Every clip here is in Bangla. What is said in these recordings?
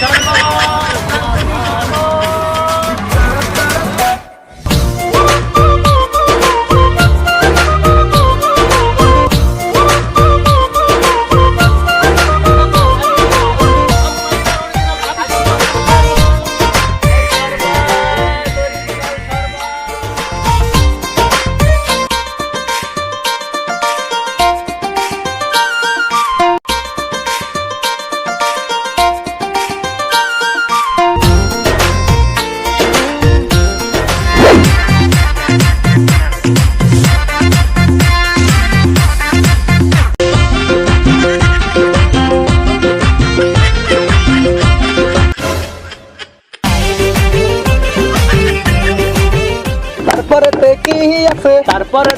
Tama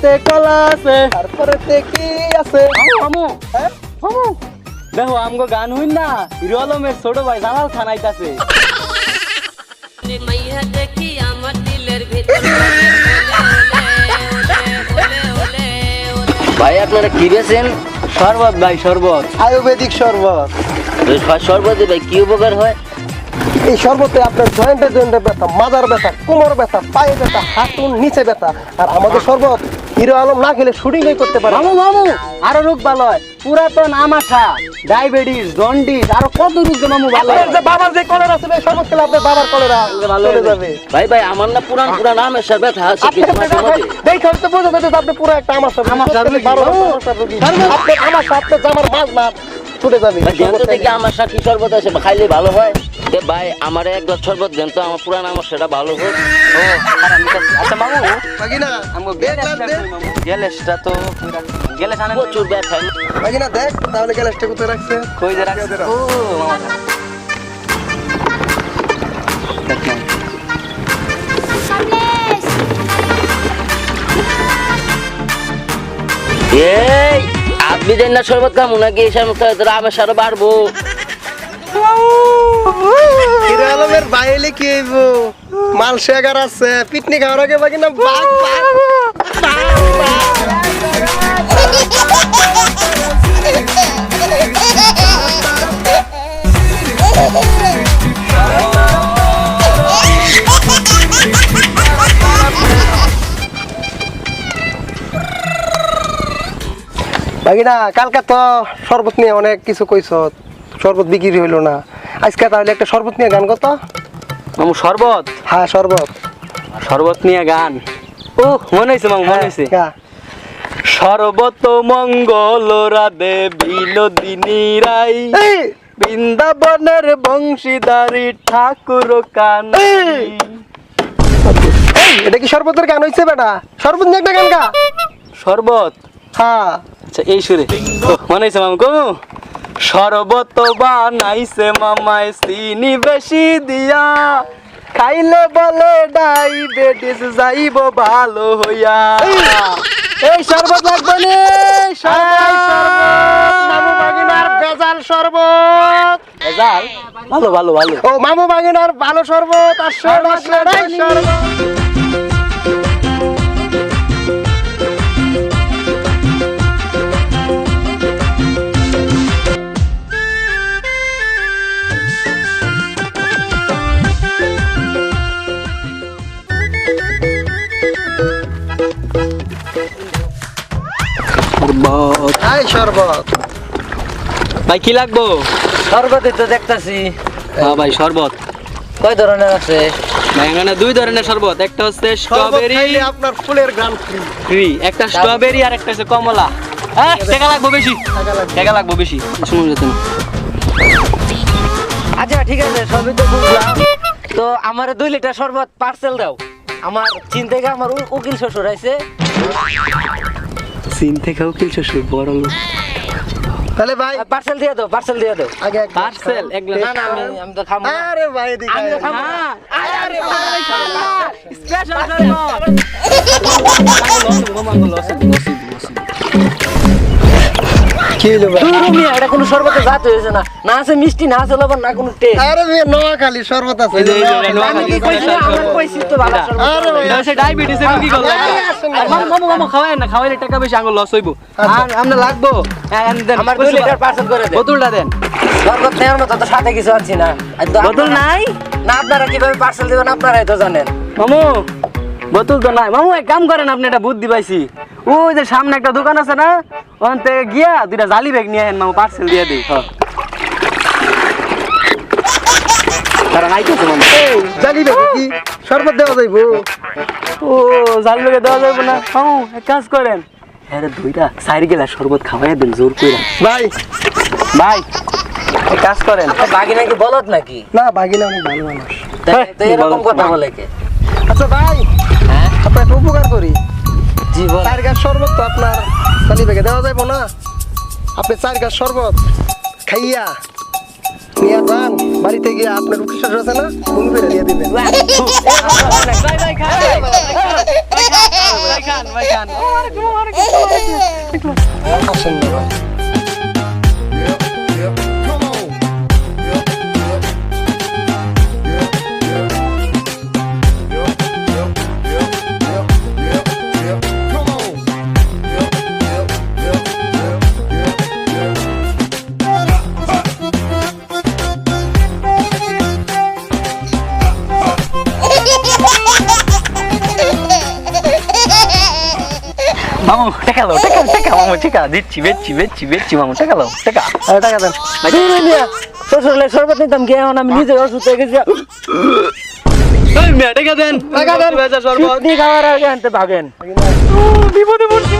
তারপরে কলা আছে তারপরে কি আছে? আমু হ্যাঁ? আমু দেখো আমগো গান হইন না হিরো আলমের ছোট ভাই জালাল খান আইতাছে মাইয়া দেখি আমার দিলের ভিতর ভাই আপনারা কি বেছেন শরবত ভাই শরবত। আয়ুর্বেদিক শরবত। সর্বদে ভাই কি উপকার হয়? এই শরবতে আপনার জয়েন্টে জয়েন্টে ব্যথা মাজার ব্যথা কোমর ব্যথা পায়ে ব্যথা হাঁটুর নিচে ব্যথা। আর আমাদের শরবত হিরো আলম না খেলে শুটিংই করতে পারে মামু মামু আরও রোগ ভালো হয়। পুরাতন আমাশা ডায়াবেটিস জন্ডিস আরও কত রোগ মামু ভালো হয়। যে বাবার যে কলেরা আছে শরবত খেলে আপনার বাবার কলেরা ভালো হয়ে যাবে। ভাই ভাই আমার না পুরান পুরান আমের ব্যথা আছে কিছু মাঝে মাঝে দেখে হয়তো বোঝা যাচ্ছে আপনি পুরো একটা আমার সাথে আমার সাথে আপনি আমার সাথে জামার মাছ মাছ ছুটে যাবে। ভাই তো আমার সাথে আছে খাইলে ভালো হয়? তে ভাই আমার এক গ্লাস শরবত দেন তো আমার পুরান আমার সেটা ভালো হোক। আচ্ছা মামু বাগিনা আমগো গ্লাস। গ্যালেসটা তো গ্যালেস আনেন। প্রচুর ব্যথা। বাগিনা দেখ তাহলে গ্যালাসটা কোথায় রাখছে? কই যে রাখছে? ও মামা। এই আপনি দেন না শরবত খামু নাকি এই সমস্ত আমের সারও বাড়বো? হিরো বাইরে কি হইব? আছে পিকনি খাওয়ার আগে বাঘ। বাগিনা, কালকে তো শরবত নিয়ে অনেক কিছু কইছ। শরবত বিক্রি হইল না। আজকে তাহলে একটা শরবত নিয়ে গান কত? মামু শরবত? হ্যাঁ শরবত। শরবত নিয়ে গান? ও মনে হয়েছে মামু মনে হয়েছে হ্যাঁ, সর্বত মঙ্গল রাধে বিনোদিনী রাই। বৃন্দাবনের বংশীদারি ঠাকুর কান এটা কি শরবতের গান হইছে বেটা? শরবত নিয়ে একটা গান গা। শরবত? হ্যাঁ। আচ্ছা এই সুরে। মনে হয়েছে মামু কমু? শরবত বানাইছে মামায় চিনি বেশি দিয়া। খাইলে বলে ডাইবেটিস যাইব ভালো হইয়া। এই শরবত লাগবে নে ভেজাল শরবত। ভেজাল? ভালো ভালো ভালো। ও মামু বাগিনার ভালো শরবত আর শরবত। ভাই কি লাগবো? শরবতে তো দেখতাছি। হ্যাঁ ভাই শরবত। কয় ধরনের আছে? ভাই এখানে দুই ধরনের শরবত। একটা হচ্ছে স্ট্রবেরি খাইলে আপনার ফুলের গ্রাম ফ্রি ফ্রি একটা স্ট্রবেরি আর একটা হচ্ছে কমলা। হ্যাঁ টাকা লাগবো বেশি। টাকা লাগবো। বেশি। শুনুন যেতে আচ্ছা ঠিক আছে সবই তো বুঝলাম। তো আমার দুই লিটার শরবত পার্সেল দাও। আমার চীন থেকে আমার উকিল শ্বশুর আছে চীন থেকে উকিল শ্বশুর বড় লোক। তাহলে ভাই পার্সেল দিয়ে দাও পার্সেল দিয়ে দাও। আগে পার্সেল। এক গ্লাস না না আমি আমি তো খাব আরে ভাই এদিকে আমি তো। খাব। আরে ভাই স্পেশাল শরবত কি হইল ভাই? দূর মিয়া এটা কোনো শরবতে জাত হয়েছে না। না আছে মিষ্টি না আছে লবণ না কোনো টেস্ট আরে ভাই নোয়াখালী শরবত আছে। এই যে, এই যে, নোয়াখালী। নোয়াখালী। আমি কি কইছি না, আমার কইছি তো ভালো শরবত। আরে ভাই এটা ডায়াবেটিস এর কি করলা? মামু মামু মামু খাওয়াই না খাওয়াইলে টাকা বেশি আঙ্গুল লস হইব। আর আমরা লাগবো হ্যাঁ, আর দেন আমার দুই লিটার পার্সেল করে দেন। বোতলটা দেন। শরবত নেওয়ার মতো তো সাথে কিছু না। বোতল আপনারা- নাই? না আপনারা কীভাবে পার্সেল দিবেন আপনারাই তো জানেন। মামু বোতল তো নাই। মামু এক কাম করেন আপনি একটা বুদ্ধি পাইছি। ওই যে সামনে একটা দোকান আছে না ওখান থেকে গিয়া দুইটা জালি ব্যাগ নিয়ে আহেন মামু পার্সেল দিয়ে দিই হ্যাঁ তারা নাই কিছু মামু। এই, জানি ভাই কি? শরবত দেওয়া যাইবো? ও জালি ব্যাগে দেওয়া যাবে না। মামু এক কাজ করেন। হ্যাঁ দুইটা সাইড গেলা শরবত খাওয়াই দেন জোর কইরা। ভাই। ভাই এক কাজ করেন। বাকি নাকি বলত নাকি? না অনেক ভালো মানুষ। এরকম কথা বলে কে? আচ্ছা ভাই হ্যাঁ? আপনার উপকার করি। জি বল চার গাছ শরবত তো আপনার জানি ব্যাগে দেওয়া যাইব না। আপনি চার গাছ শরবত খাইয়া নিয়ে যান বাড়িতে গিয়ে আপনার শ্বশুর আছে না ফোন করে দিয়ে দিবেন। আসেন না। মামু টাকা দাও টাকা টাকা মামু টাকা দিচ্ছি বেচছি বেচছি বেচছি মামু টাকা দাও টাকা আরে টাকা দেন শ্বশুরলে শরবত নিতাম কি এখন আমি নিজে অসুস্থ হয়ে গেছি। টাকা দেন টাকা দেন। শরবত। কিডনি খাওয়ার আগে আনতে ভাবেন বিপদে পড়ছি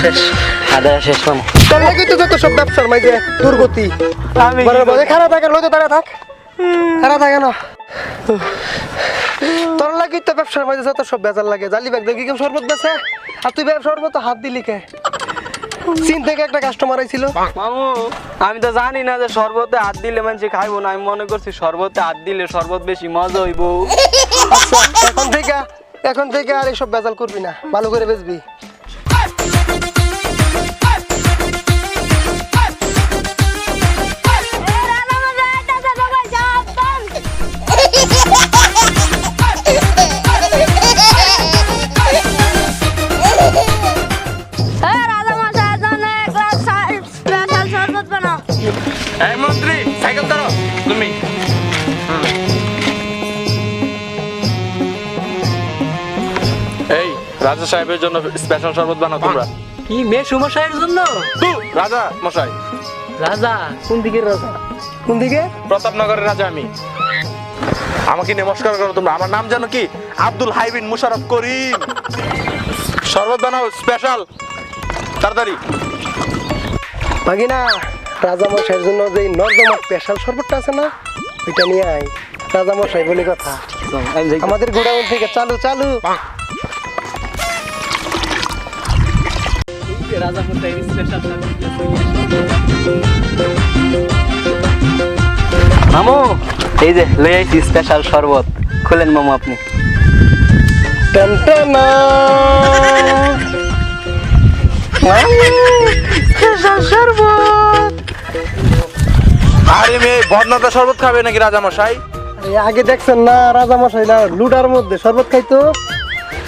শেষ। শেষ তোর লাগি তো যত সব ব্যবসার মাঝে দুর্গতি। আমি খারাপ লইতে তারা থাক। খারাপ থাকে না। তোর লাগি তো ব্যবসার মাঝে যত সব বেজার লাগে। জালি ব্যাগ দেখি কেউ শরবত বেচে? আর তুই ব্যবসা শরবত হাত দিলি কে? চীন থেকে একটা কাস্টমার আইছিল। মামু আমি তো জানি না যে শরবতে হাত দিলে মানুষ খাইবো না। আমি মনে করছি শরবতে হাত দিলে শরবত বেশি মজা হইব। আচ্ছা এখন থেকে এখন থেকে আর এসব বেজাল করবি না। ভালো করে বেচবি। ধরো তুমি। এই রাজা সাহেবের জন্য স্পেশাল শরবত বানাও তোমরা। কি মেয়ে সমস্যার জন্য? তু, রাজা মশাই। রাজা? কোন দিকের রাজা? কোন দিকে? প্রতাপনগরের রাজা আমি। আমাকে নমস্কার করো তোমরা। আমার নাম জানো কি? আব্দুল হাইবিন মুশারফ করিম। শরবত বানাও স্পেশাল তাড়াতাড়ি। ভাগিনা রাজা মশাইয়ের জন্য যে নর্দমা স্পেশাল শরবতটা আছে না ওইটা নিয়ে আয়। রাজা মশাই বলে কথা। আমাদের গোডাউন থেকে চালু চালু। রাজা স্পেশাল মামু এই যে লই আইছি স্পেশাল শরবত। খুলেন মামু আপনি। স্পেশাল শরবত। আরে মেয়ে বদনাতা শরবত খাবে নাকি রাজা মশাই আগে দেখছেন না রাজা মশাই না লুডার মধ্যে শরবত খাইতো?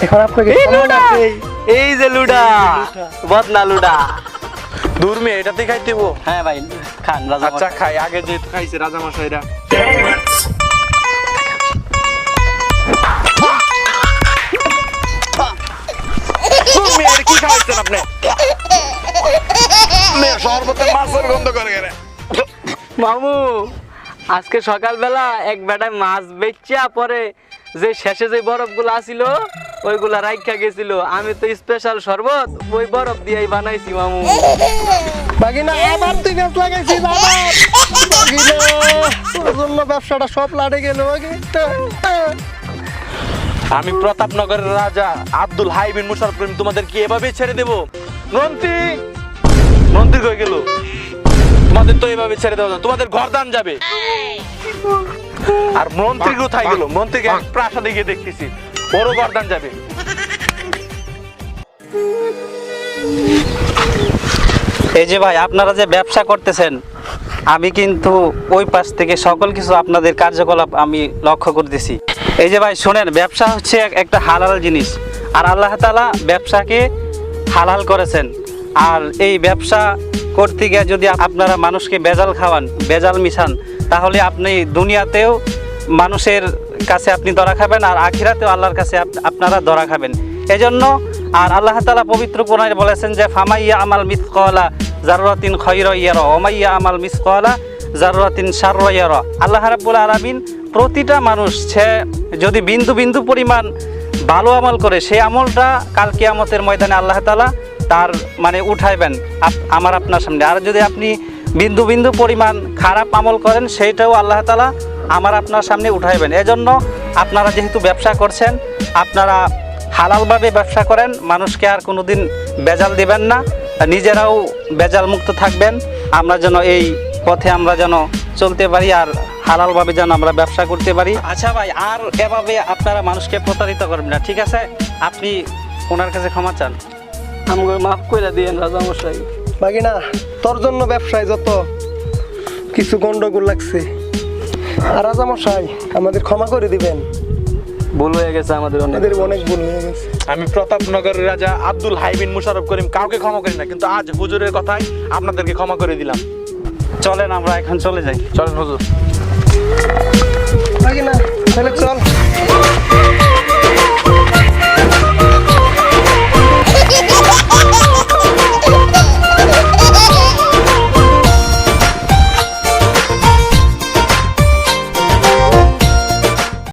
এখন আপনাকে এই যে লুডা! বদনা লুডা। দূর মেয়ে এটাতেই খাইতে হইবো। হ্যাঁ ভাই খান রাজা আচ্ছা খাই আগে যেহেতু খাইছে রাজা মশাইরা কি খাওয়াইছেন আপনি? মেয়ে শরবতের মাছের গন্ধ করে গেলে। মামু আজকে সকালবেলা এক বেটায় মাছ বেচা পরে যে শেষে যে বরফগুলো আসিল ওইগুলা রাইখা গেছিল। আমি তো স্পেশাল শরবত ওই বরফ দিয়েই বানাইছি মামু। বাগিনা আবার তুই গাছ লাগাইছিস আবার। জন্য ব্যবসাটা সব লাড়ে গেল আমি প্রতাপনগরের রাজা আব্দুল হাই বিন মুশারফ করিম তোমাদের কি এভাবে ছেড়ে দেব? মন্ত্রী মন্ত্রী কই গেল। তোমাদের তো এইভাবে ছেড়ে দেওয়া। তোমাদের ঘরদান যাবে। আর মন্ত্রী কোথায় গেল? মন্ত্রীকে এক প্রাসাদে গিয়ে দেখতেছি। বড় গরদান যাবে। এই যে ভাই আপনারা যে ব্যবসা করতেছেন আমি কিন্তু ওই পাশ থেকে সকল কিছু আপনাদের কার্যকলাপ আমি লক্ষ্য করতেছি। এই যে ভাই শোনেন ব্যবসা হচ্ছে এক- একটা হালাল জিনিস। আর আল্লাহ তালা ব্যবসাকে হালাল করেছেন। আর এই ব্যবসা করতে গিয়ে যদি আপনারা মানুষকে বেজাল খাওয়ান, বেজাল মিশান, তাহলে আপনি দুনিয়াতেও মানুষের কাছে আপনি ধরা খাবেন আর আখিরাতেও আল্লাহর কাছে আপনারা ধরা খাবেন। এজন্য আর আল্লাহ তালা পবিত্র কোরআনে বলেছেন যে, ফামাইয়া আমাল মিসকলা জাররাতিন খৈর ইয়ার অমাইয়া আমাল মিসকলা জাররাতিন সার ইয়ার। আল্লাহ রাব্বুল আলামিন প্রতিটা মানুষ সে যদি বিন্দু বিন্দু পরিমাণ ভালো আমল করে সেই আমলটা কাল কিয়ামতের ময়দানে আল্লাহ তালা তার মানে উঠাইবেন আমার আপনার সামনে। আর যদি আপনি বিন্দু বিন্দু পরিমাণ খারাপ আমল করেন, সেইটাও আল্লাহ তালা আমার আপনার সামনে উঠাইবেন। এজন্য আপনারা যেহেতু ব্যবসা করছেন, আপনারা হালালভাবে ব্যবসা করেন, মানুষকে আর কোনোদিন বেজাল দিবেন না। নিজেরাও বেজাল মুক্ত থাকবেন। আমরা যেন এই পথে আমরা যেন চলতে পারি আর হালালভাবে যেন আমরা ব্যবসা করতে পারি। আচ্ছা ভাই, আর এভাবে আপনারা মানুষকে প্রতারিত করবেন না, ঠিক আছে? আপনি ওনার কাছে ক্ষমা চান। আমাকে মাফ করে দিয়েন রাজামশাই। বাকি না তোর জন্য ব্যবসায় যত কিছু গন্ডগোল লাগছে আর রাজামশাই আমাদের ক্ষমা করে দিবেন। ভুল হয়ে গেছে আমাদের অনেক আমাদের অনেক ভুল হয়ে গেছে। আমি প্রতাপনগরের রাজা আব্দুল হাইবিন মুশারফ করিম কাউকে ক্ষমা করি না কিন্তু আজ হুজুরের কথাই আপনাদেরকে ক্ষমা করে দিলাম। চলেন আমরা এখন চলে যাই। চলেন হুজুর। বাকি না তাহলে চল।